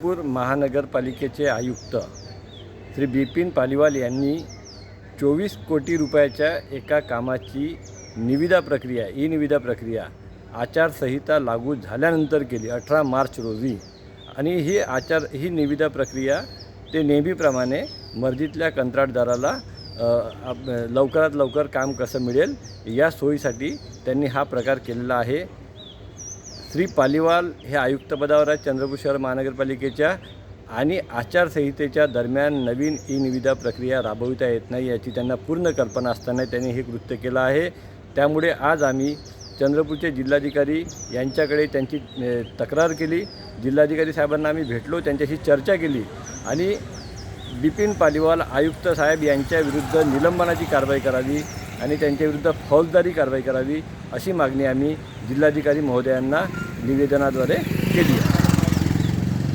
नागपूर महानगरपालिकेचे आयुक्त श्री बिपिन पालिवाल यांनी चोवीस कोटी रुपयाच्या एका कामाची निविदा प्रक्रिया ई निविदा प्रक्रिया आचारसंहिता लागू झाल्यानंतर केली अठरा मार्च रोजी. आणि ही आचार ही निविदा प्रक्रिया ते नेहमीप्रमाणे मर्जीतल्या कंत्राटदाराला लवकरात लवकर काम कसं मिळेल या सोयीसाठी त्यांनी हा प्रकार केलेला आहे. श्री पालिवाल हे आयुक्तपदावर आहेत चंद्रपूर शहर महानगरपालिकेच्या आणि आचारसंहितेच्या दरम्यान नवीन ई निविदा प्रक्रिया राबविता येत नाही याची त्यांना पूर्ण कल्पना असताना त्यांनी हे कृत्य केलं आहे. त्यामुळे आज आम्ही चंद्रपूरचे जिल्हाधिकारी यांच्याकडे त्यांची तक्रार केली. जिल्हाधिकारी साहेबांना आम्ही भेटलो त्यांच्याशी चर्चा केली आणि बिपिन पालिवाल आयुक्त साहेब यांच्या विरुद्ध निलंबनाची कारवाई करावी आणि त्यांच्याविरुद्ध फौजदारी कारवाई करावी अशी मागणी आम्ही जिल्हाधिकारी महोदयांना निवेदनाद्वारे केली आहे.